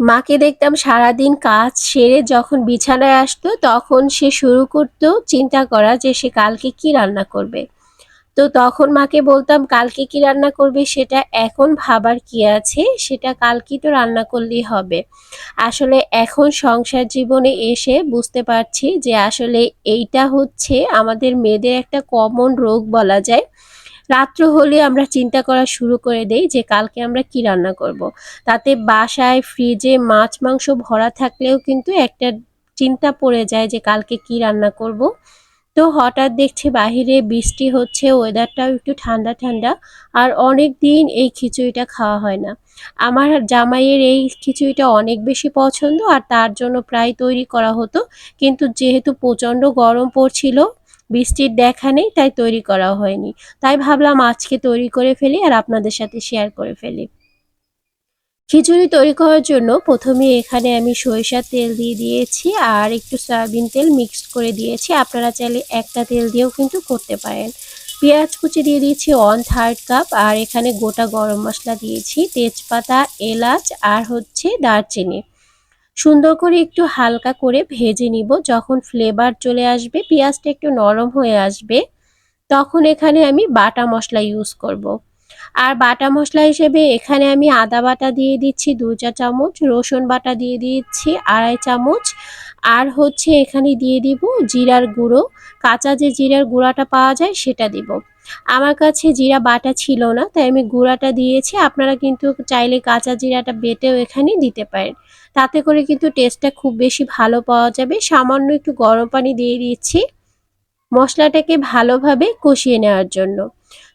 মাকে দেখতাম সারাদিন কাজ সেরে যখন বিছানায় আসতো, তখন সে শুরু করতো চিন্তা করা যে সে কালকে কি রান্না করবে। তো তখন মাকে বলতাম, কালকে কি রান্না করবে সেটা এখন ভাবার কি আছে? সেটা কালকেই তো রান্না করলেই হবে। আসলে এখন সংসার জীবনে এসে বুঝতে পারছি যে আসলে এইটা হচ্ছে আমাদের মেয়েদের একটা কমন রোগ বলা যায়। রাত্র হলে আমরা চিন্তা করা শুরু করে দেই যে কালকে আমরা কি রান্না করব। তাতে বাসায় ফ্রিজে মাছ, মাংস ভরা থাকলেও কিন্তু একটা চিন্তা পড়ে যায় যে কালকে কি রান্না করব। তো হঠাৎ দেখছি বাহিরে বৃষ্টি হচ্ছে ওয়েদারটাও একটু ঠান্ডা ঠান্ডা, আর অনেক দিন এই খিচুড়িটা খাওয়া হয় না আমার জামাইয়ের এই খিচুড়িটা অনেক বেশি পছন্দ, আর তার জন্য প্রায় তৈরি করা হতো কিন্তু যেহেতু প্রচণ্ড গরম পড়ছিল বৃষ্টির দেখা নেই, তাই তৈরি করা হয়নি। তাই ভাবলাম আজকে তৈরি করে ফেলি আর আপনাদের সাথে শেয়ার করে ফেলি। খিচুড়ি তৈরি করার জন্য প্রথমে এখানে আমি সরিষার তেল দিয়ে দিয়েছি আর একটু সয়াবিন তেল মিক্সড করে দিয়েছি। আপনারা চাইলে একটা তেল দিয়েও কিন্তু করতে পারেন। পেঁয়াজ কুচি দিয়ে দিয়েছি ওয়ান থার্ড কাপ আর এখানে গোটা গরম মশলা দিয়েছি। তেজপাতা, এলাচ আর হচ্ছে দারচিনি। সুন্দর করে একটু হালকা করে ভেজে নিব যখন ফ্লেভার চলে আসবে, পেঁয়াজটা একটু নরম হয়ে আসবে, তখন এখানে আমি বাটা মশলা ইউজ করব। আর বাটা মশলা হিসেবে এখানে আমি আদা বাটা দিয়ে দিচ্ছি দু চা চামচ, রসুন বাটা দিয়ে দিচ্ছি আড়াই চামচ, আর হচ্ছে এখানে দিয়ে দিব জিরার গুঁড়ো। কাঁচা যে জিরার গুঁড়াটা পাওয়া যায় সেটা দিব। আমার কাছে জিরা বাটা ছিল না, তাই আমি গুঁড়াটা দিয়েছি। আপনারা কিন্তু চাইলে কাঁচা জিরাটা বেটেও এখানে দিতে পারেন। তাতে করে কিন্তু টেস্টটা খুব বেশি ভালো পাওয়া যাবে। সামান্য একটু গরম পানি দিয়ে দিচ্ছি মশলাটাকে ভালোভাবে কষিয়ে নেওয়ার জন্য।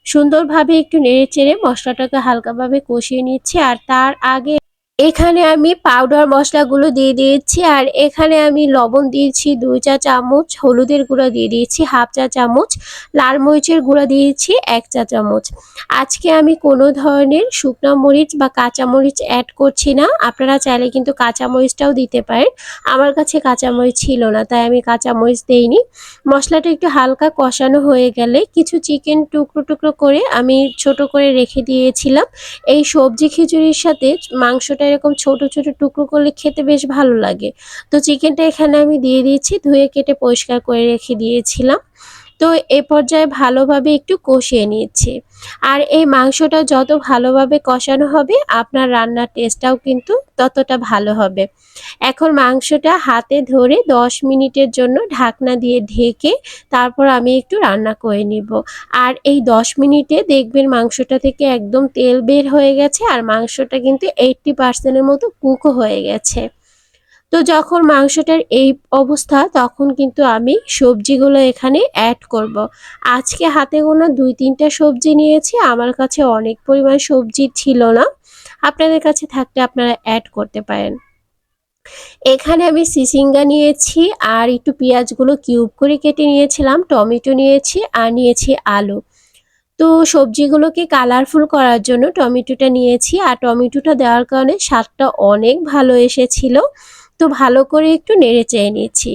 সুন্দরভাবে একটু নেড়ে চেড়ে মশলাটাকে হালকাভাবে কষিয়ে নিচ্ছি আর তার আগে এখানে আমি পাউডার মশলাগুলো দিয়ে দিয়েছি আর এখানে আমি লবণ দিয়েছি দুই চা চামচ, হলুদের গুঁড়া দিয়ে দিয়েছি হাফ চা চামচ, লাল মরিচের গুঁড়া দিয়েছি এক চা চামচ। আজকে আমি কোনো ধরনের শুকনো মরিচ বা কাঁচা মরিচ অ্যাড করছি না। আপনারা চাইলে কিন্তু কাঁচা মরিচটাও দিতে পারেন। আমার কাছে কাঁচা মরিচ ছিল না, তাই আমি কাঁচা মরিচ দেইনি। মশলাটা একটু হালকা কষানো হয়ে গেলে কিছু চিকেন টুকরো টুকরো করে আমি ছোট করে রেখে দিয়েছিলাম। এই সবজি খিচুড়ির সাথে মাংসটা এরকম ছোট ছোট টুকরো করলে খেতে বেশ ভালো লাগে। তো চিকেনটা এখানে আমি দিয়ে দিয়েছি, ধুয়ে কেটে পরিষ্কার করে রেখে দিয়েছিলাম। তো এ পর্যায়ে ভালোভাবে একটু কষিয়ে নিচ্ছি আর এই মাংসটা যত ভালোভাবে কষানো হবে, আপনার রান্নার টেস্টটাও কিন্তু ততটা ভালো হবে। এখন মাংসটা হাতে ধরে 10 মিনিটের জন্য ঢাকনা দিয়ে ঢেকে তারপর আমি একটু রান্না করে নিব। আর এই 10 মিনিটে দেখবেন মাংসটা থেকে একদম তেল বের হয়ে গেছে আর মাংসটা কিন্তু এইটটি পার্সেন্টের মতো কুকও হয়ে গেছে। তো যখন মাংসটার এই অবস্থা, তখন কিন্তু আমি সবজিগুলো এখানে অ্যাড করব। আজকে হাতে গোনা দুই, তিনটা সবজি নিয়েছি, আমার কাছে অনেক পরিমাণ সবজি ছিল না। আপনাদের কাছে থাকলে আপনারা অ্যাড করতে পারেন। এখানে আমি সিসিঙ্গা নিয়েছি, আর একটু পেঁয়াজগুলো কিউব করে কেটে নিয়েছিলাম, টমেটো নিয়েছি, আর নিয়েছি আলু। তো সবজিগুলোকে কালারফুল করার জন্য টমেটোটা নিয়েছি, আর টমেটোটা দেওয়ার কারণে স্বাদটা অনেক ভালো এসেছিল। তো ভালো করে একটু নেড়ে চেয়ে নিয়েছি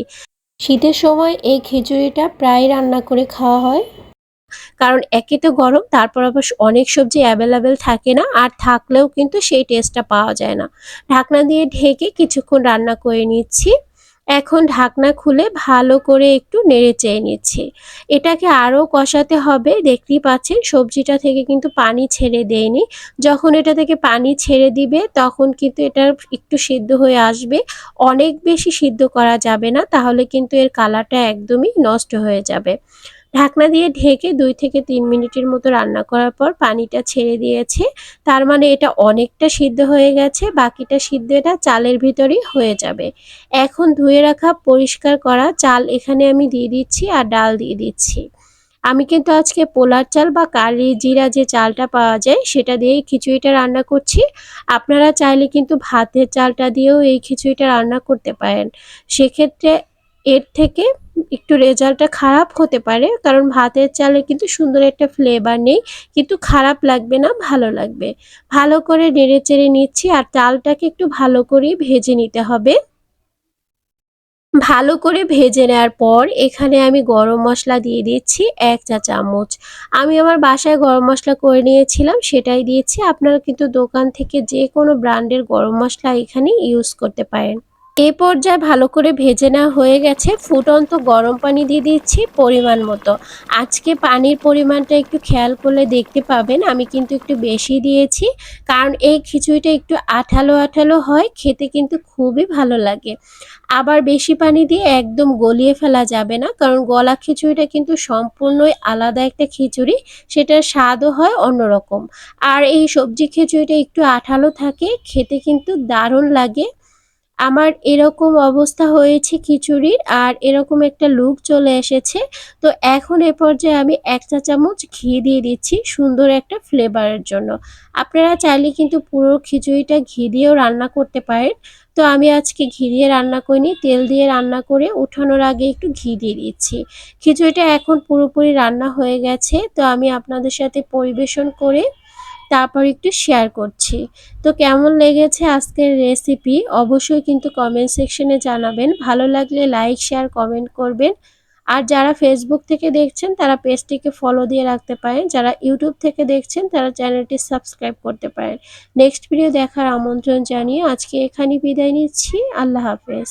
শীতের সময় এই খিচুড়িটা প্রায় রান্না করে খাওয়া হয়। কারণ একে তো গরম তারপর আবার অনেক সবজি অ্যাভেলেবেল থাকে না আর থাকলেও কিন্তু সেই টেস্টটা পাওয়া যায় না। ঢাকনা দিয়ে ঢেকে কিছুক্ষণ রান্না করে নিচ্ছি। এখন ঢাকনা খুলে ভালো করে একটু নেড়ে চেয়ে নিচ্ছি। এটাকে আরও কষাতে হবে। দেখতেই পাচ্ছেন, সবজিটা থেকে কিন্তু পানি ছেড়ে দেয়নি। যখন এটা থেকে পানি ছেড়ে দিবে, তখন কিন্তু এটা একটু সিদ্ধ হয়ে আসবে। অনেক বেশি সিদ্ধ করা যাবে না, তাহলে কিন্তু এর কালারটা একদমই নষ্ট হয়ে যাবে। ঢাকনা দিয়ে ঢেকে দুই থেকে তিন মিনিটের মতো রান্না করার পর পানিটা ছেড়ে দিয়েছে। তার মানে এটা অনেকটা সিদ্ধ হয়ে গেছে, বাকিটা সিদ্ধ এটা চালের ভিতরেই হয়ে যাবে। এখন ধুয়ে রাখা, পরিষ্কার করা চাল এখানে আমি দিয়ে দিচ্ছি আর ডাল দিয়ে দিচ্ছি। আমি কিন্তু আজকে পোলার চাল বা কালি জিরা যে চালটা পাওয়া যায়, সেটা দিয়েই খিচুড়িটা রান্না করছি। আপনারা চাইলে কিন্তু ভাতের চালটা দিয়েও এই খিচুড়িটা রান্না করতে পারেন। সেক্ষেত্রে এর থেকে একটু রেজাল্টটা খারাপ হতে পারে, কারণ ভাতের চালে কিন্তু সুন্দর একটা ফ্লেভার নেই, কিন্তু খারাপ লাগবে না, ভালো লাগবে। ভালো করে নেড়ে চেড়ে নিচ্ছি আর চালটাকে একটু ভালো করেই ভেজে নিতে হবে। ভালো করে ভেজে নেওয়ার পর এখানে আমি গরম মশলা দিয়ে দিচ্ছি এক চা চামচ। আমি আমার বাসায় গরম মশলা করে নিয়েছিলাম, সেটাই দিয়েছি। আপনারা কিন্তু দোকান থেকে যে কোনো ব্র্যান্ডের গরম মশলা এখানে ইউজ করতে পারেন। এ পর্যায়ে ভালো করে ভেজে নেওয়া হয়ে গেছে। ফুটন্ত গরম পানি দিয়ে দিচ্ছি পরিমাণ মতো। আজকে পানির পরিমাণটা একটু খেয়াল করলে দেখতে পাবেন, আমি কিন্তু একটু বেশি দিয়েছি। কারণ এই খিচুড়িটা একটু আঠালো আঠালো হয়, খেতে কিন্তু খুবই ভালো লাগে। আবার বেশি পানি দিয়ে একদম গলিয়ে ফেলা যাবে না, কারণ গলা খিচুড়িটা কিন্তু সম্পূর্ণই আলাদা একটা খিচুড়ি, সেটার স্বাদও হয় অন্যরকম। আর এই সবজি খিচুড়িটা একটু আঠালো থাকে, খেতে কিন্তু দারুণ লাগে। আমার এরকম অবস্থা হয়েছে খিচুড়ির আর এরকম একটা লুক চলে এসেছে। তো এখন এ পর্যায়ে আমি এক চা চামচ ঘি দিয়ে দিচ্ছি সুন্দর একটা ফ্লেভারের জন্য। আপনারা চাইলে কিন্তু পুরো খিচুড়িটা ঘি দিয়েও রান্না করতে পারেন। তো আমি আজকে ঘি দিয়ে রান্না করিনি, তেল দিয়ে রান্না করে উঠানোর আগে একটু ঘি দিয়ে দিচ্ছি। খিচুড়িটা এখন পুরোপুরি রান্না হয়ে গেছে। তো আমি আপনাদের সাথে পরিবেশন করে তারপর একটু শেয়ার করছি। তো কেমন লেগেছে আজকের রেসিপি অবশ্যই কিন্তু কমেন্ট সেকশনে জানাবেন। ভালো লাগলে লাইক শেয়ার কমেন্ট করবেন। আর যারা ফেসবুক থেকে দেখছেন, তারা পেজটিকে ফলো দিয়ে রাখতে পারেন। যারা ইউটিউব থেকে দেখছেন, তারা চ্যানেলটি সাবস্ক্রাইব করতে পারেন। নেক্সট ভিডিও দেখার আমন্ত্রণ জানিয়ে আজকে এখানেই বিদায় নিচ্ছি। আল্লাহ হাফেজ।